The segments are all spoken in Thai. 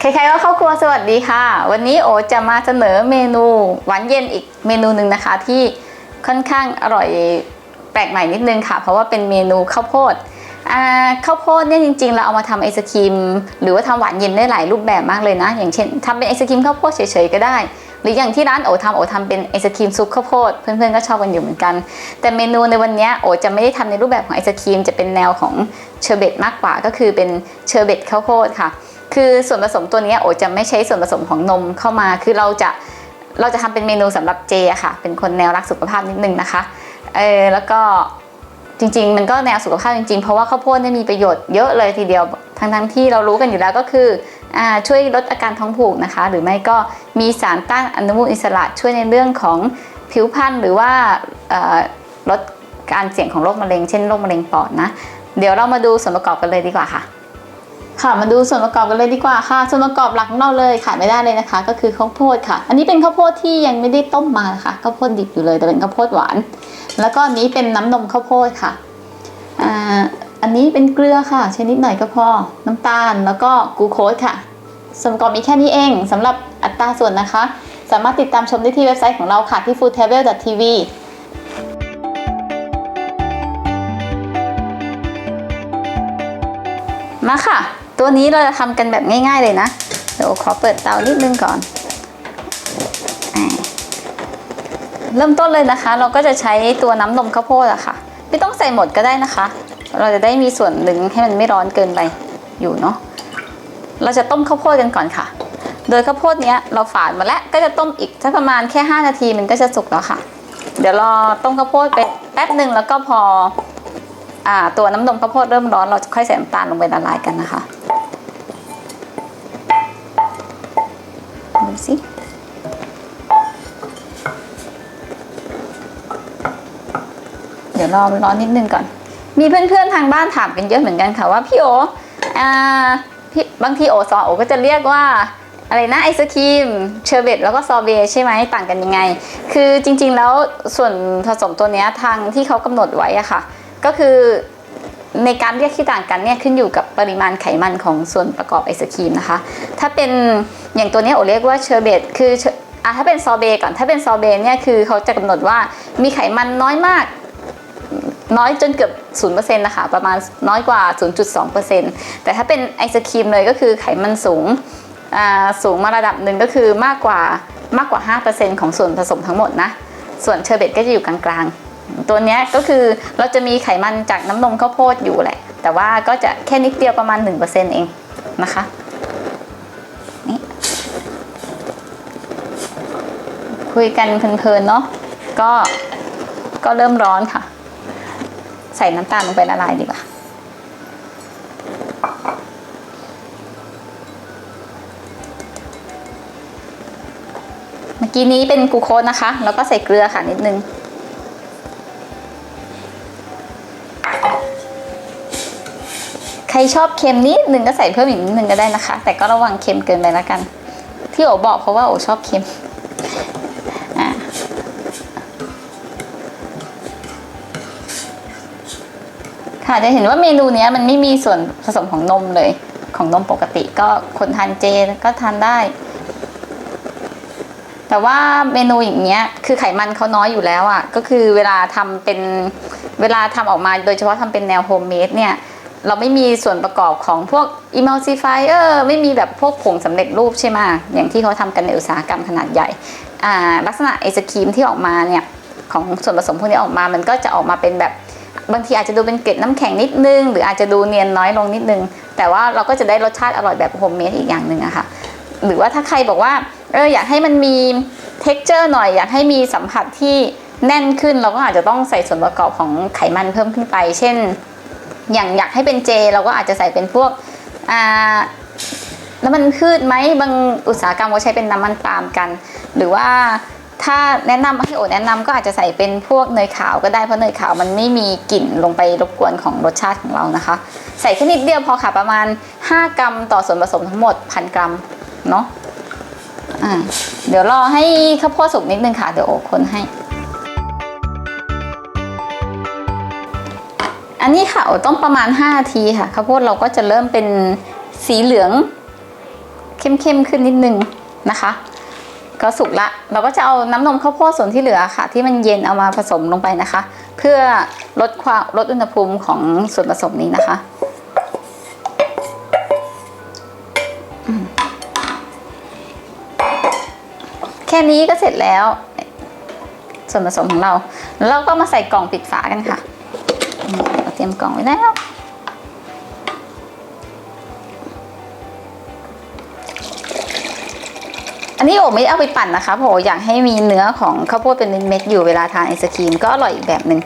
ใครๆก็เข้าครัวสวัสดีค่ะ วันนี้โอจะมาเสนอเมนูหวานเย็นอีกเมนูหนึ่งนะคะ ที่ค่อนข้างอร่อยแปลกใหม่นิดนึงค่ะ เพราะว่าเป็นเมนูข้าวโพดอ่าข้าวโพดเนี่ยจริงๆ เราเอามาทำไอศครีม หรือว่าทำหวานเย็นได้หลายรูปแบบมากเลยนะ อย่างเช่นทำเป็นไอศครีมข้าวโพดเฉยๆก็ได้ หรืออย่างที่ร้านโอทำโอทำเป็นไอศครีมซุปข้าวโพดเพื่อนๆก็ชอบกันอยู่เหมือนกัน แต่เมนูในวันนี้โอจะไม่ได้ทำในรูปแบบของไอศครีมจะเป็นแนวของเชอร์เบตมากกว่าก็คือเป็นเชอร์เบตข้าวโพดค่ะ คือส่วนผสมตัวนี้โอจะไม่ใช้ส่วนผสมของนมเข้ามา คือเราจะเราจะทำเป็นเมนูสำหรับเจอะค่ะ เป็นคนแนวรักสุขภาพนิดนึงนะคะ เออแล้วก็จริงๆ มันก็แนวสุขภาพจริงๆ เพราะว่าข้าวโพดเนี่ยมีประโยชน์เยอะเลยทีเดียว ทั้งๆที่เรารู้กันอยู่แล้วก็คืออช่วยลดอาการท้องผูกนะคะ หรือไม่ก็มีสารต้านอนุมูลอิสระช่วยในเรื่องของผิวพรรณหรือว่าลดการเสี่ยงของโรคมะเร็งเช่นโรคมะเร็งปอดนะ เดี๋ยวเรามาดูส่วนประกอบกันเลยดีกว่าค่ะ ค่ะมาดูส่วนประกอบกันเลยดีกว่าค่ะ ส่วนประกอบหลักของเราเลยขาดไม่ได้เลยนะคะ ก็คือข้าวโพดค่ะ อันนี้เป็นข้าวโพดที่ยังไม่ได้ต้มมานะคะข้าวโพดดิบอยู่เลยแต่เป็นข้าวโพดหวาน แล้วก็อันนี้เป็นน้ำนมข้าวโพดค่ะอ่าอันนี้เป็นเกลือค่ะชนิดหน่อยก็พอ น้ำตาลแล้วก็กูโคสค่ะส่วนประกอบมีแค่นี้เองสำหรับอัตราส่วนนะคะ สามารถติดตามชมได้ที่เว็บไซต์ของเราค่ะที่ foodtable.tv มาค่ะ ตัวนี้เราจะทำกันแบบง่าย ๆเลยนะ เดี๋ยวขอเปิดเตานิดนึงก่อน เริ่มต้นเลยนะคะ เราก็จะใช้ตัวน้ำนมข้าวโพดอะค่ะ ไม่ต้องใส่หมดก็ได้นะคะ เราจะได้มีส่วนหนึ่งให้มันไม่ร้อนเกินไปอยู่เนาะ เราจะต้มข้าวโพดกันก่อนค่ะ โดยข้าวโพดเนี้ยเราฝานมาแล้วก็จะต้มอีกสักประมาณแค่ 5 นาทีมันก็จะสุกแล้วค่ะ เดี๋ยวรอต้มข้าวโพดไปแป๊บหนึ่งแล้วก็พออ่าตัวน้ำนมข้าวโพดเริ่มร้อนเราจะค่อยใส่น้ำตาลลงไปละลายกันนะคะ สิ เดี๋ยวรอมันร้อนนิดนึงก่อน มีเพื่อนๆทางบ้านถามกันเยอะเหมือนกันค่ะว่าพี่โออ่าพี่บางทีโอซอโอก็จะเรียกว่าอะไรนะไอศครีมเชอร์เบตแล้วก็ซอเบใช่ไหมต่างกันยังไง คือจริงๆแล้วส่วนผสมตัวนี้ทางที่เขากำหนดไว้อะค่ะ ก็คือ ในการเรียกที่ต่างกันเนี่ยขึ้นอยู่กับปริมาณไขมันของส่วนประกอบไอศครีมนะคะ ถ้าเป็นอย่างตัวนี้โอเรียกว่าเชอร์เบตคืออะถ้าเป็นซอเบก่อนถ้าเป็นซอเบเนี่ยคือเขาจะกำหนดว่ามีไขมันน้อยมาก น้อยจนเกือบ0%นะคะประมาณน้อยกว่า 0.2%แต่ถ้าเป็นไอศครีมเลยก็คือไขมันสูงสูงมาระดับหนึ่งก็คือมากกว่ามากกว่า 5%ของส่วนผสมทั้งหมดนะส่วนเชอร์เบตก็จะอยู่กลางๆ ตัวนี้ก็คือเราจะมีไขมันจากน้ำนมข้าวโพดอยู่แหละ แต่ว่าก็จะแค่นิดเดียวประมาณ 1%เองนะคะนี่คุยกันเพลินๆเนาะก็ก็เริ่มร้อนค่ะ ใส่น้ำตาลลงไปละลายดีกว่าเมื่อกี้นี้เป็นกูโคสนะคะ แล้วก็ใส่เกลือค่ะนิดนึง ใครชอบเค็มนิดนึงก็ใส่เพิ่มอีกนิดนึงก็ได้นะคะ แต่ก็ระวังเค็มเกินไปแล้วกัน ที่โอบอกเพราะว่าโอชอบเค็มค่ะจะเห็นว่าเมนูนี้มันไม่มีส่วนผสมของนมเลย ของนมปกติก็คนทานเจก็ทานได้ แต่ว่าเมนูอย่างเงี้ยคือไขมันเขาน้อยอยู่แล้วอะ่ะก็คือเวลาทำเป็นเวลาทำออกมาโดยเฉพาะทำเป็นแนวโฮมเมดเนี่ย เราไม่มีส่วนประกอบของพวก emulsifier ไม่มีแบบพวกผงสำเร็จรูปใช่ไหมอย่างที่เขาทำกันในอุตสาหกรรมขนาดใหญ่ ลักษณะไอศครีมที่ออกมาเนี่ยของส่วนผสมพวกนี้ออกมา มันก็จะออกมาเป็นแบบบางทีอาจจะดูเป็นเกล็ดน้ำแข็งนิดนึง หรืออาจจะดูเนียนน้อยลงนิดนึง แต่ว่าเราก็จะได้รสชาติอร่อยแบบโฮมเมดอีกอย่างหนึ่งอะค่ะ หรือว่าถ้าใครบอกว่าเอออยากให้มันมี t e x t อร์หน่อย อยากให้มีสัมผัสที่แน่นขึ้นเราก็อาจจะต้องใส่ส่วนประกอบของไขมันเพิ่มขึ้นไป เช่น อย่างอยากให้เป็นเจ เราก็อาจจะใส่เป็นพวกอ่าน้ำมันพืชไหมบางอุตสาหกรรมเขาใช้เป็นน้ำมันปาล์มกัน หรือว่าถ้าแนะนำให้โอแนะนำก็อาจจะใส่เป็นพวกเนยขาวก็ได้เพราะเนยขาวมันไม่มีกลิ่นลงไปรบกวนของรสชาติของเรานะคะ ใส่แค่นิดเดียวพอค่ะประมาณ 5 กรัมต่อส่วนผสมทั้งหมดพันกรัมเนาะอ่าเดี๋ยวรอให้ข้าวโพดสุกนิดนึงค่ะเดี๋ยวโอคนให้ อันนี้ค่ะอต้มประมาณ5นาทีค่ะข้าวโพดเราก็จะเริ่มเป็นสีเหลือง เข้มๆขึ้นนิดนึงนะคะก็สุกละ เราก็จะเอาน้ำนมข้าวโพดส่วนที่เหลือค่ะ ที่มันเย็นเอามาผสมลงไปนะคะ เพื่อลดความลดอุณหภูมิของส่วนผสมนี้นะคะแค่นี้ก็เสร็จแล้ว ส่วนผสมของเรา แล้วเราก็มาใส่กล่องปิดฝากันค่ะ ตรียมกล่องไว้แล้ว อันนี้โอไม่เอาไปปั่นนะคะเพราะโออยากให้มีเนื้อของข้าวโพดเป็นเม็ดอยู่เวลาทานไอศครีมก็อร่อยอีกแบบหนึ่ง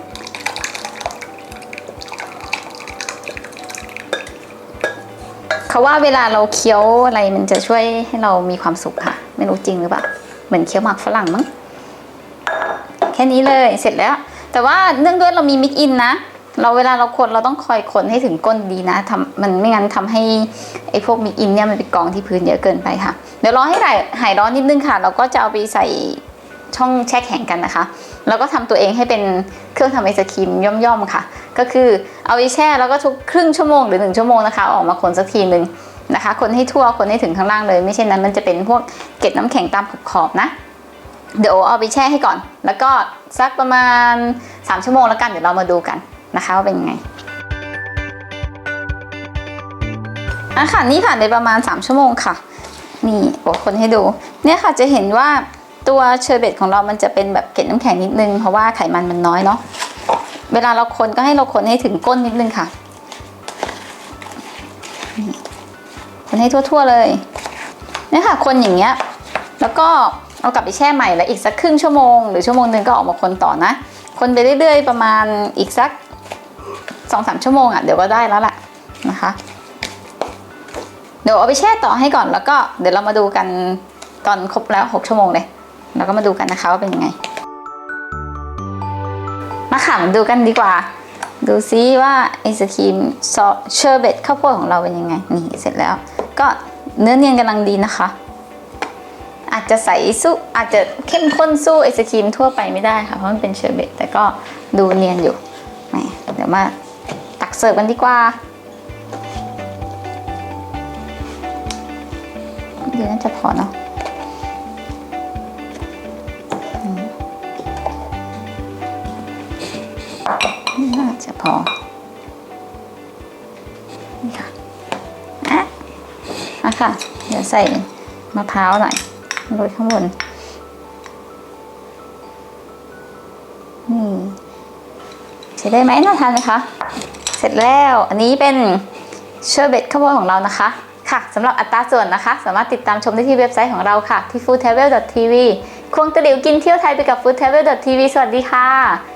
เขาว่าเวลาเราเคี้ยวอะไรมันจะช่วยให้เรามีความสุขค่ะ ไม่รู้จริงหรือเปล่าเหมือนเคี้ยวหมากฝรั่งมั้งแค่นี้เลยเสร็จแล้ว แต่ว่าเนื่องด้วยเรามีมิกอินนะ เราเวลาเราคนเราต้องคอยคนให้ถึงก้นดีนะทำมันไม่งั้นทำให้ไอ้พวกมิกอินเนี่ยมันไปกองที่พื้นเยอะเกินไปค่ะ เดี๋ยวรอให้หายหายร้อนนิดนึงค่ะ เราก็จะเอาไปใส่ช่องแช่แข็งกันนะคะ แล้วก็ทำตัวเองให้เป็นเครื่องทำไอศครีมย่อมๆค่ะ ก็คือเอาไปแช่แล้วก็ทุกครึ่งชั่วโมงหรือหนึ่งชั่วโมงนะคะออกมาคนสักทีหนึ่งนะคะ คนให้ทั่วคนให้ถึงข้างล่างเลย ไม่เช่นนั้นมันจะเป็นพวกเกล็ดน้ำแข็งตามขอบๆนะเดี๋ยวเอาไปแช่ให้ก่อน แล้วก็สักประมาณ 3 ชั่วโมงแล้วกันเดี๋ยวเรามาดูกัน นะคะว่าเป็นยังไงอะค่ะนี่ผ่านไปประมาณ 3 ชั่วโมงค่ะ นี่โอ้คนให้ดู เนี่ยค่ะจะเห็นว่าตัวเชอร์เบตของเรามันจะเป็นแบบเกล็ดน้ำแข็งนิดนึง เพราะว่าไขมันมันน้อยเนาะเวลาเราคนก็ให้เราคนให้ถึงก้นนิดนึงค่ะ คนให้ทั่วๆเลยเนี่ยค่ะคนอย่างเงี้ย แล้วก็เอากลับไปแช่ใหม่แล้วอีกสักครึ่งชั่วโมงหรือชั่วโมงนึงก็ออกมาคนต่อนะ คนไปเรื่อยๆ ประมาณอีกสัก สองสามชั่วโมงอะเดี๋ยวก็ได้แล้วแหละนะคะ เดี๋ยวเอาไปแช่ต่อให้ก่อนแล้วก็เดี๋ยวเรามาดูกันตอนครบแล้วหกชั่วโมงเลยแล้วก็มาดูกันนะคะว่าเป็นยังไง มาค่ะมาดูกันดีกว่า ดูซิว่าไอศครีมซอสเชอร์เบตข้าวโพดของเราเป็นยังไง นี่เสร็จแล้ว ก็เนื้อเนียนกำลังดีนะคะ อาจจะใสสู้อาจจะเข้มข้นสู้ไอศครีมทั่วไปไม่ได้ค่ะเพราะมันเป็นเชอร์เบตแต่ก็ดูเนียนอยู่แหมเดี๋ยวมา เสิร์ฟกันดีกว่า เดี๋ยวน่าจะพอเนาะน่าจะพอ นี่ค่ะอะมาค่ะ เดี๋ยวใส่มะพร้าวหน่อยโรยข้างบนนี่ใช้ได้ไหมน่าทานไหมคะ ร็จแล้วอันนี้เป็นเชอร์เบตข้าวโพดของเรานะคะ ค่ะสำหรับอัตราส่วนนะคะ สามารถติดตามชมได้ที่เว็บไซต์ของเราค่ะ ที่ foodtravel.tv ควงตะหลิวกินเที่ยวไทยไปกับ foodtravel.tv สวัสดีค่ะ